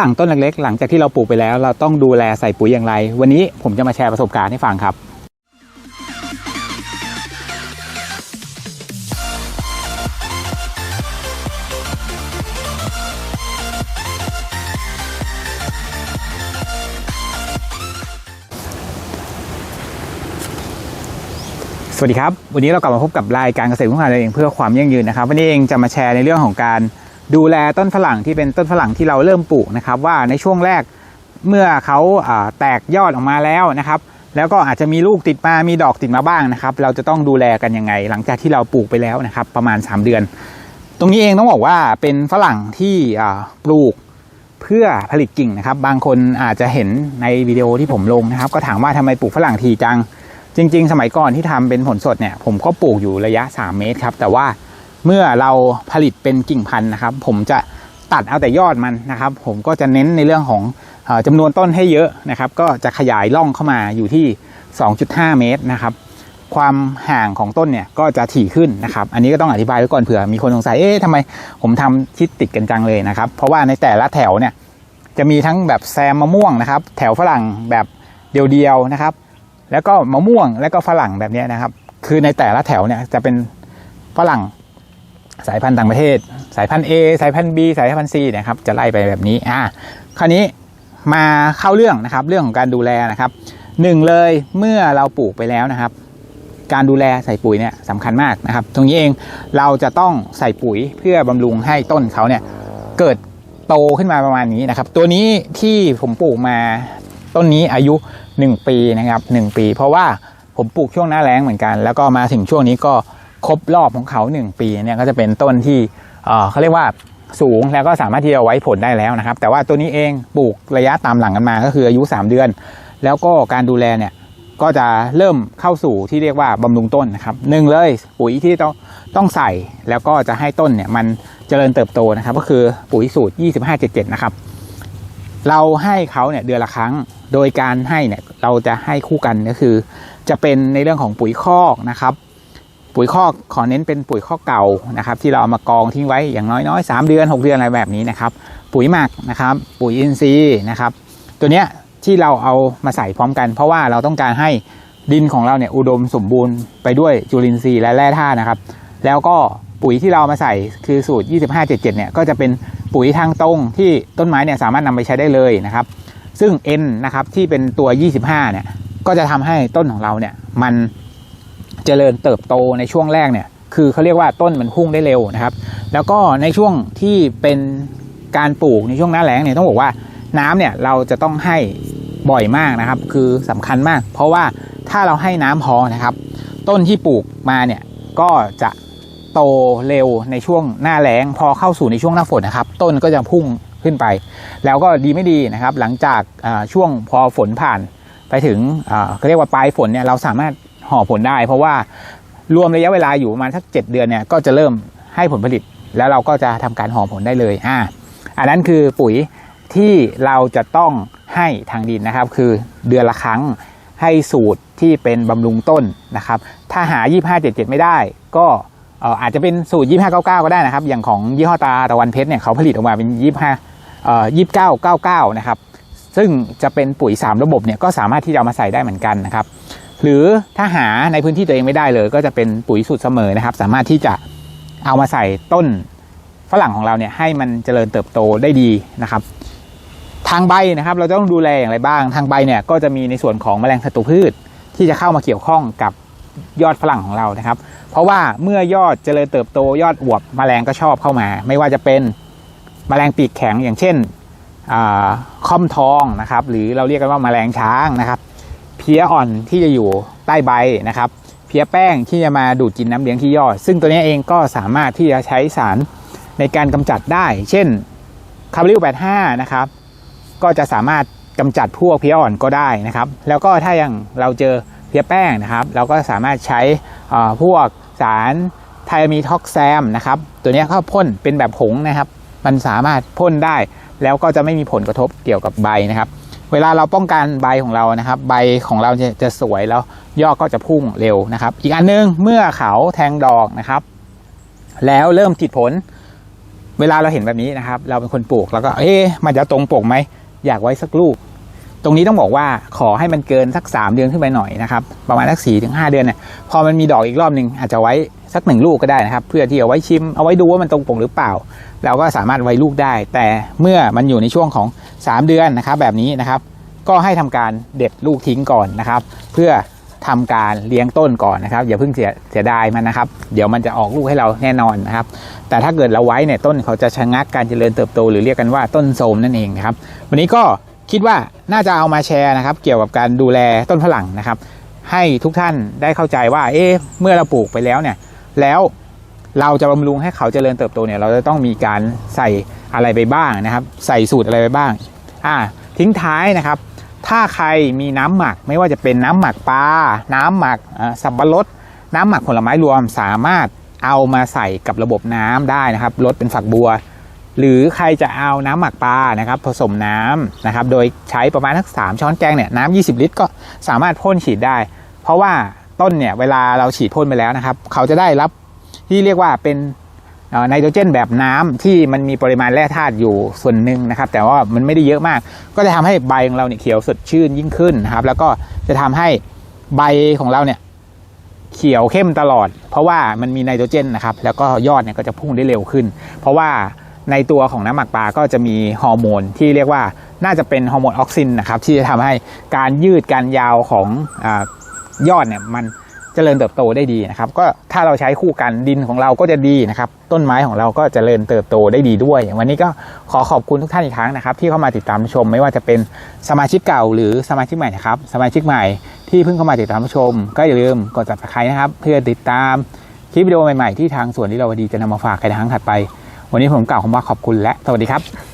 รั่งต้นเล็กๆ หลังจากที่เราปลูกไปแล้ว เราต้องดูแลใส่ปุ๋ยอย่างไร วันนี้ผมจะมาแชร์ประสบการณ์ให้ฟังครับสวัสดีครับ วันนี้เรากลับมาพบกับรายการเกษตรของเราเองเพื่อความยั่งยืนนะครับ วันนี้เองจะมาแชร์ในเรื่องของการ ดูแลต้นฝรั่งที่เป็นต้นฝรั่งที่เราเริ่มปลูกนะครับ ว่าในช่วงแรกเมื่อเขาแตกยอดออกมาแล้วนะครับ แล้วก็อาจจะมีลูกติดมามีดอกติดมาบ้างนะครับ เราจะต้องดูแลกันยังไง หลังจากที่เราปลูกไปแล้วนะครับ ประมาณ 3 เดือน ตรงนี้เองต้องบอกว่าเป็นฝรั่งที่ปลูกเพื่อผลิตกิ่งนะครับ บางคนอาจจะเห็นในวิดีโอที่ผมลงนะครับ ก็ถามว่าทำไมปลูกฝรั่งทีจัง จริง ๆ สมัยก่อนที่ทำเป็นผลสดเนี่ยผมก็ปลูกอยู่ระยะ 3 เมตรครับแต่ว่า เมื่อเราผลิตเป็นกิ่งพันธุ์นะครับ ผมจะตัดเอาแต่ยอดมันนะครับ ผมก็จะเน้นในเรื่องของเออจำนวนต้นให้เยอะนะครับ ก็จะขยายร่องเข้ามาอยู่ที่ 2.5 เมตรนะครับ ความห่างของต้นเนี่ยก็จะถี่ขึ้นนะครับ อันนี้ก็ต้องอธิบายไว้ก่อนเผื่อมีคนสงสัยเอ๊ะทำไมผมทำชิดติดกันจังเลยนะครับ เพราะว่าในแต่ละแถวเนี่ยจะมีทั้งแบบแซมมะม่วงนะครับ แถวฝรั่งแบบเดียวๆนะครับ แล้วก็มะม่วงแล้วก็ฝรั่งแบบนี้นะครับ คือในแต่ละแถวเนี่ยจะเป็นฝรั่ง สายพันธุ์ต่างประเทศ สายพันธุ์ A สายพันธุ์ B สายพันธุ์ C นะครับ จะไล่ไปแบบนี้อ่าคราวนี้มาเข้าเรื่องนะครับ เรื่องของการดูแลนะครับหนึ่งเลยเมื่อเราปลูกไปแล้วนะครับ การดูแลใส่ปุ๋ยเนี่ยสำคัญมากนะครับ ตรงนี้เองเราจะต้องใส่ปุ๋ยเพื่อบำรุงให้ต้นเขาเนี่ยเกิดโตขึ้นมาประมาณนี้นะครับ ตัวนี้ที่ผมปลูกมาต้นนี้อายุ 1 ปีนะครับ 1 ปี เพราะว่าผมปลูกช่วงหน้าแล้งเหมือนกัน แล้วก็มาถึงช่วงนี้ก็ ครบรอบของเขา 1 ปีเนี่ยก็จะเป็นต้นที่เขาเรียกว่าสูงแล้วก็สามารถที่จะไว้ผลได้แล้วนะครับ แต่ว่าตัวนี้เองปลูกระยะตามหลังกันมาก็คืออายุ 3 เดือน แล้วก็การดูแลเนี่ยก็จะเริ่มเข้าสู่ที่เรียกว่าบำรุงต้นนะครับหนึ่งเลยปุ๋ยที่ต้องต้องใส่แล้วก็จะให้ต้นเนี่ยมันเจริญเติบโตนะครับ ก็คือปุ๋ยสูตร 2577 นะครับ เราให้เขาเนี่ยเดือนละครั้งโดยการให้เนี่ยเราจะให้คู่กันก็คือ จะเป็นในเรื่องของปุ๋ยคอกนะครับ ปุ๋ยคอกขอเน้นเป็นปุ๋ยคอกเก่านะครับ ที่เราเอามากองทิ้งไว้อย่างน้อยๆ 3 เดือน 6 เดือนอะไรแบบนี้นะครับ ปุ๋ยหมักนะครับ ปุ๋ยอินทรีย์นะครับ ตัวเนี้ยที่เราเอามาใส่พร้อมกัน เพราะว่าเราต้องการให้ดินของเราเนี่ยอุดมสมบูรณ์ไปด้วยจุลินทรีย์และแร่ธาตุนะครับ แล้วก็ปุ๋ยที่เรามาใส่คือสูตร 2577 เนี่ยก็จะเป็นปุ๋ยทางตรงที่ต้นไม้เนี่ยสามารถนำไปใช้ได้เลยนะครับ ซึ่ง N นะครับที่เป็นตัว 25 เนี่ยก็จะทำให้ต้นของเราเนี่ยมัน เจริญเติบโตในช่วงแรกเนี่ยคือเขาเรียกว่าต้นมันพุ่งได้เร็วนะครับ แล้วก็ในช่วงที่เป็นการปลูกในช่วงหน้าแล้งเนี่ยต้องบอกว่าน้ำเนี่ยเราจะต้องให้บ่อยมากนะครับ คือสำคัญมาก เพราะว่าถ้าเราให้น้ำพอนะครับ ต้นที่ปลูกมาเนี่ยก็จะโตเร็วในช่วงหน้าแล้ง พอเข้าสู่ในช่วงหน้าฝนนะครับ ต้นก็จะพุ่งขึ้นไป แล้วก็ดีไม่ดีนะครับ หลังจากช่วงพอฝนผ่านไปถึงเขาเรียกว่าปลายฝนเนี่ยเราสามารถ ห่อผลได้ เพราะว่ารวมระยะเวลาอยู่ประมาณสักเจ็ดเดือนเนี่ยก็จะเริ่มให้ผลผลิต แล้วเราก็จะทำการห่อผลได้เลยอ่าอันนั้นคือปุ๋ยที่เราจะต้องให้ทางดินนะครับ คือเดือนละครั้งให้สูตรที่เป็นบำรุงต้นนะครับ ถ้าหา 2577 ไม่ได้ ก็อาจจะเป็นสูตร 2599 ก็ได้นะครับ อย่างของยี่ห้อตาตะวันเพชรเนี่ยเขาผลิตออกมาเป็น 25เอ่อ2999 นะครับ ซึ่งจะเป็นปุ๋ย 3 ระบบเนี่ยก็สามารถที่จะมาใส่ได้เหมือนกันนะครับ หรือถ้าหาในพื้นที่ตัวเองไม่ได้เลย ก็จะเป็นปุ๋ยสูตรเสมอนะครับ สามารถที่จะเอามาใส่ต้นฝรั่งของเราเนี่ยให้มันเจริญเติบโตได้ดีนะครับ ทางใบนะครับเราจะต้องดูแลอย่างไรบ้าง ทางใบเนี่ยก็จะมีในส่วนของแมลงศัตรูพืช ที่จะเข้ามาเกี่ยวข้องกับยอดฝรั่งของเรานะครับ เพราะว่าเมื่อยอดเจริญเติบโตยอดอวบแมลงก็ชอบเข้ามา ไม่ว่าจะเป็นแมลงปีกแข็งอย่างเช่นค่อมทองนะครับ หรือเราเรียกกันว่าแมลงช้างนะครับ เพี้ยอ่อนที่จะอยู่ใต้ใบนะครับ เพี้ยแป้งที่จะมาดูดกินน้ำเลี้ยงที่ยอด ซึ่งตัวนี้เองก็สามารถที่จะใช้สารในการกำจัดได้ เช่นคาร์บอนิล85นะครับ ก็จะสามารถกำจัดพวกเพี้ยอ่อนก็ได้นะครับ แล้วก็ถ้าย่างเราเจอเพี้ยแป้งนะครับ เราก็สามารถใช้พวกสารไทมีท็อกแซมนะครับ ตัวนี้ยก็พ่นเป็นแบบผงนะครับ มันสามารถพ่นได้ แล้วก็จะไม่มีผลกระทบเกี่ยวกับใบนะครับ เวลาเราป้องกันใบของเรานะครับ ใบของเราจะจะสวยแล้วยอดก็จะพุ่งเร็วนะครับ อีกอันนึงเมื่อเขาแทงดอกนะครับ แล้วเริ่มติดผล เวลาเราเห็นแบบนี้นะครับ เราเป็นคนปลูกแล้วก็เอ๊ะมันจะตรงปกไหมอยากไว้สักลูก ตรงนี้ต้องบอกว่าขอให้มันเกินสัก 3 เดือนขึ้นไปหน่อยนะครับ ประมาณสักสี่ถึงห้าเดือนเนี่ยพอมันมีดอกอีกรอบหนึ่งอาจจะไว้ สักหนึ่งลูกก็ได้นะครับ เพื่อที่เอาไว้ชิม เอาไว้ดูว่ามันตรงปกหรือเปล่า เราก็สามารถไว้ลูกได้ แต่เมื่อมันอยู่ในช่วงของ 3 เดือนนะครับ แบบนี้นะครับ ก็ให้ทำการเด็ดลูกทิ้งก่อนนะครับ เพื่อทำการเลี้ยงต้นก่อนนะครับอย่าเพิ่งเสียเสียดายมันนะครับ เดี๋ยวมันจะออกลูกให้เราแน่นอนนะครับ แต่ถ้าเกิดเราไว้เนี่ยต้นเขาจะชะงักการเจริญเติบโต หรือเรียกกันว่าต้นโทรมนั่นเองครับ วันนี้ก็คิดว่าน่าจะเอามาแชร์นะครับ เกี่ยวกับการดูแลต้นฝรั่งนะครับ ให้ทุกท่านได้เข้าใจว่าเอ๊ะเมื่อเราปลูกไปแล้วเนี่ย แล้วเราจะบำรุงให้เขาเจริญเติบโตเนี่ยเราจะต้องมีการใส่อะไรไปบ้างนะครับ ใส่สูตรอะไรไปบ้างอ่าทิ้งท้ายนะครับ ถ้าใครมีน้ำหมักไม่ว่าจะเป็นน้ำหมักปลาน้ำหมักสับปะรดน้ำหมักผลไม้รวมสามารถเอามาใส่กับระบบน้ำได้นะครับรดเป็นฝักบัว หรือใครจะเอาน้ำหมักปลานะครับ ผสมน้ำนะครับ โดยใช้ประมาณทักสามช้อนแกงเนี่ยน้ำ20 ลิตรก็สามารถพ่นฉีดได้ เพราะว่า ต้นเนี่ยเวลาเราฉีดพ่นไปแล้วนะครับ เขาจะได้รับที่เรียกว่าเป็นไนโตรเจนแบบน้ำที่มันมีปริมาณแร่ธาตุอยู่ส่วนหนึ่งนะครับ แต่ว่ามันไม่ได้เยอะมาก ก็จะทำให้ใบของเราเนี่ยเขียวสดชื่นยิ่งขึ้นนะครับ แล้วก็จะทำให้ใบของเราเนี่ยเขียวเข้มตลอด เพราะว่ามันมีไนโตรเจนนะครับ แล้วก็ยอดเนี่ยก็จะพุ่งได้เร็วขึ้น เพราะว่าในตัวของน้ำหมักปลาก็จะมีฮอร์โมนที่เรียกว่าน่าจะเป็นฮอร์โมนออกซินนะครับที่จะทำให้การยืดการยาวของอ ยอดเนี่ยมันเจริญเติบโตได้ดีนะครับ ก็ถ้าเราใช้คู่กันดินของเราก็จะดีนะครับ ต้นไม้ของเราก็เจริญเติบโตได้ดีด้วย วันนี้ก็ขอขอบคุณทุกท่านอีกครั้งนะครับ ที่เข้ามาติดตามชม ไม่ว่าจะเป็นสมาชิกเก่าหรือสมาชิกใหม่นะครับ สมาชิกใหม่ที่เพิ่งเข้ามาติดตามชม ก็อย่าลืมกด subscribe นะครับ เพื่อติดตามคลิปวิดีโอใหม่ๆที่ทางสวนที่เราวดีจะนำมาฝากในครั้งถัดไป วันนี้ผมกล่าวคำว่าขอบคุณและสวัสดีครับ